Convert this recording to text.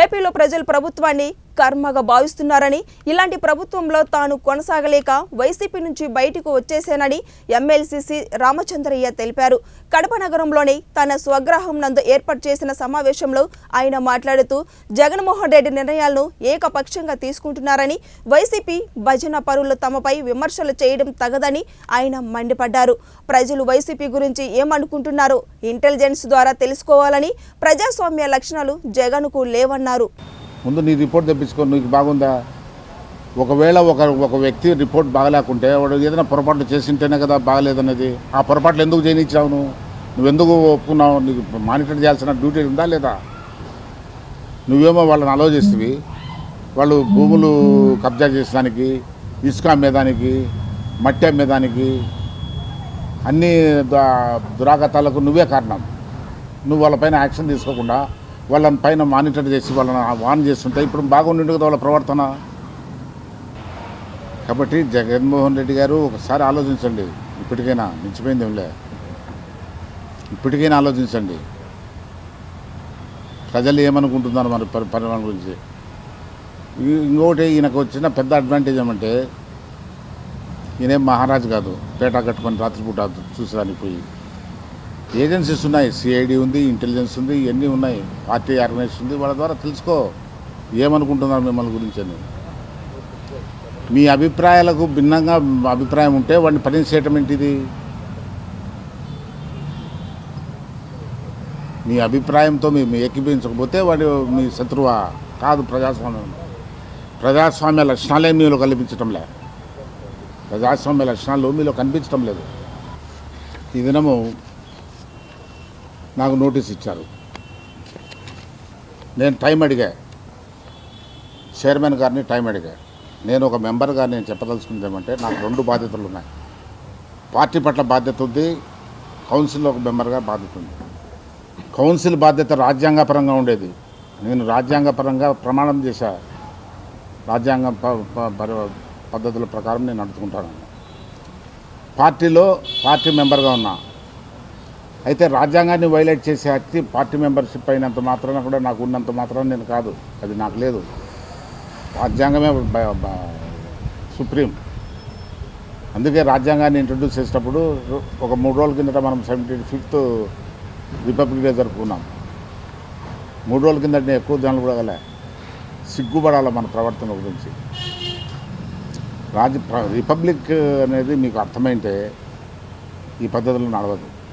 ఏపీలో ప్రజలు ప్రభుత్వాన్ని కర్మగా భావిస్తున్నారని ఇలాంటి ప్రభుత్వంలో తాను కొనసాగలేక వైసీపీ నుంచి బయటకు వచ్చేశానని ఎమ్మెల్సీసీ రామచంద్రయ్య తెలిపారు. కడప నగరంలోని తన స్వగ్రహం నందు ఏర్పాటు చేసిన సమావేశంలో ఆయన మాట్లాడుతూ జగన్మోహన్ రెడ్డి నిర్ణయాలను ఏకపక్షంగా తీసుకుంటున్నారని వైసీపీ భజన పరులు తమపై విమర్శలు చేయడం తగదని ఆయన మండిపడ్డారు. ప్రజలు వైసీపీ గురించి ఏమనుకుంటున్నారో ఇంటెలిజెన్స్ ద్వారా తెలుసుకోవాలని ప్రజాస్వామ్య లక్షణాలు జగన్కు లేవన్నారు ముందు నీ రిపోర్ట్ తెప్పించుకో నీకు బాగుందా? ఒకవేళ ఒక ఒక వ్యక్తి రిపోర్ట్ బాగలేకుంటే వాడు ఏదైనా పొరపాట్లు చేసింటేనే కదా బాగలేదన్నది ఆ పొరపాట్లు ఎందుకు చేయనిచ్చావు నువ్వు? నువ్వెందుకు ఒప్పుకున్నావు? నీకు మానిటర్ చేయాల్సిన డ్యూటీ ఉందా లేదా? నువ్వేమో వాళ్ళని అలో వాళ్ళు భూములు కబ్జా చేసేదానికి ఇసుక అమ్మేదానికి మట్టి అమ్మేదానికి అన్ని ద- దురాగతాలకు నువ్వే కారణం. నువ్వు వాళ్ళపైన యాక్షన్ తీసుకోకుండా వాళ్ళని పైన మానిటర్ చేసి వాళ్ళని వాన్ చేస్తుంటే ఇప్పుడు బాగుండి కదా వాళ్ళ ప్రవర్తన. కాబట్టి జగన్మోహన్ రెడ్డి గారు ఒకసారి ఆలోచించండి. ఇప్పటికైనా మించిపోయింది ఏంలే ఇప్పటికైనా ఆలోచించండి. ప్రజలు ఏమనుకుంటున్నారు మరి పరి పరిమాణం గురించి? ఇంకోటి ఇంకొకటి ఈయనకు వచ్చిన పెద్ద అడ్వాంటేజ్ ఏమంటే ఈయనేం మహారాజు కాదు. పేట కట్టుకొని రాత్రిపూట చూసేదానికి పోయి. ఏజెన్సీస్ ఉన్నాయి. సిఐడి ఉంది ఇంటెలిజెన్స్ ఉంది ఇవన్నీ ఉన్నాయి. పార్టీ ఆర్గనైజేషన్ ఉంది. వాళ్ళ ద్వారా తెలుసుకో. ఏమనుకుంటున్నారు మిమ్మల్ని గురించి అని. మీ అభిప్రాయాలకు భిన్నంగా అభిప్రాయం ఉంటే వాడిని పని చేయటం ఏంటిది? మీ అభిప్రాయంతో మేము ఏకీభవించకపోతే వాడు మీ శత్రువా? కాదు ప్రజాస్వామ్యం. ప్రజాస్వామ్య లక్షణాలే మీలో కల్పించటంలే ప్రజాస్వామ్య లక్షణాలు మీలో కనిపించటం లేదు. ఈ దినము నాకు నోటీస్ ఇచ్చారు. నేను టైం అడిగా. చైర్మన్ గారిని టైం అడిగా. నేను ఒక మెంబర్గా నేను చెప్పదలుచుకుంది ఏమంటే నాకు రెండు బాధ్యతలు ఉన్నాయి. పార్టీ పట్ల బాధ్యత ఉంది కౌన్సిల్ ఒక మెంబర్గా బాధ్యత ఉంది. కౌన్సిల్ బాధ్యత రాజ్యాంగపరంగా ఉండేది. నేను రాజ్యాంగపరంగా ప్రమాణం చేశా. రాజ్యాంగ ప- ప- పద్ధతుల ప్రకారం నేను నడుచుకుంటాను. పార్టీలో పార్టీ మెంబర్గా ఉన్నా. అయితే రాజ్యాంగాన్ని వైలేట్ చేసే హక్తి పార్టీ మెంబర్షిప్ అయినంత మాత్రాన కూడా నాకు ఉన్నంత మాత్రాన నేను కాదు. అది నాకు లేదు. రాజ్యాంగమే బ- సుప్రీం. అందుకే రాజ్యాంగాన్ని ఇంట్రడ్యూస్ చేసేటప్పుడు ఒక మూడు రోజుల కిందట మనం సెవెంటీ ఫిఫ్త్ రిపబ్లిక్ డే జరుపుకున్నాం. మూడు రోజుల కిందట నేను ఎక్కువ జనాలు కూడా గలే సిగ్గుపడాల మన ప్రవర్తన గురించి. రాజ్య రిపబ్లిక్ అనేది మీకు అర్థమైంటే ఈ పద్ధతులు నడవదు.